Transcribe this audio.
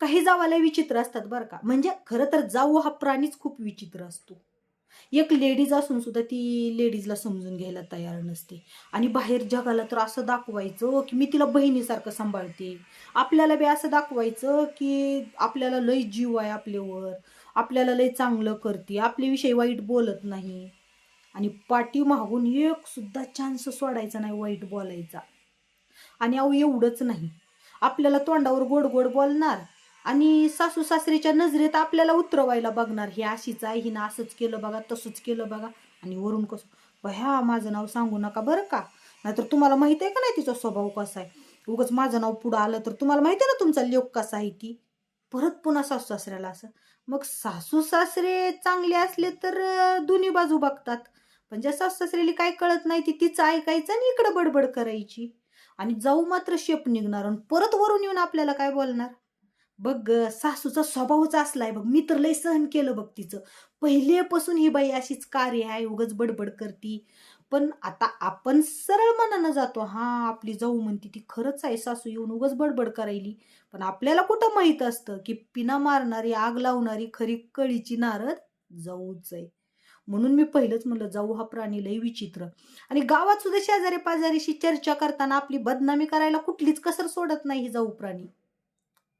काही जावाला विचित्र असतात बरं का. म्हणजे खरं तर जाऊ हा प्राणीच खूप विचित्र असतो. एक लेडीज असून सुद्धा ती लेडीजला समजून घ्यायला तयार नसते. आणि बाहेर जगाला तर असं दाखवायचं की मी तिला बहिणीसारखं सांभाळते. आपल्याला बी असं दाखवायचं की आपल्याला लय जीव आहे आपल्यावर. आपल्याला लय चांगलं करते. आपल्याविषयी वाईट बोलत नाही. आणि पाठी मागून एक सुद्धा चान्स सोडायचा नाही वाईट बोलायचा. आणि अहो एवढंच नाही. आपल्याला तोंडावर गोड गोड बोलणार. आणि सासू सासरीच्या नजरेत आपल्याला उतरवायला बघणार हे अशीच आहे हिनं असंच केलं बघा तसंच केलं बघा. आणि वरून कसं भया माझं नाव सांगू नका बरं का? नाहीतर तुम्हाला माहीत आहे का नाही तिचा स्वभाव कसा आहे? उगाच माझं नाव पुढं आलं तर तुम्हाला माहिती आहे ना तुमचा लेख कसा आहे ती? परत पुन्हा सासू सासऱ्याला असं मग सासू सासरे चांगले असले तर दोन्ही बाजू बघतात. पण ज्या सासू सासऱ्याला काय कळत नाही ती तिचं ऐकायचं आणि इकडं बडबड करायची. आणि जाऊ मात्र शेप निघणार आणि परत वरून येऊन आपल्याला काय बोलणार? बघ सासूचा स्वभावच असलाय बघ. मी तर लय सहन केलं बघ तिचं. पहिलेपासून ही बाई अशीच कार्य आहे उगच बडबड करती. पण आता आपण सरळ मनानं जातो. हा आपली जाऊ म्हणती ती खरंच आहे सासू येऊन उगच बडबड करायली. पण आपल्याला कुठं माहीत असतं की पिना मारणारी आग लावणारी खरी कळीची नारद जाऊच आहे. म्हणून मी पहिलंच म्हणलं जाऊ हा प्राणी लय विचित्र. आणि गावात सुद्धा शेजारी पाजारीशी चर्चा करताना आपली बदनामी करायला कुठलीच कसर सोडत नाही ही जाऊ प्राणी.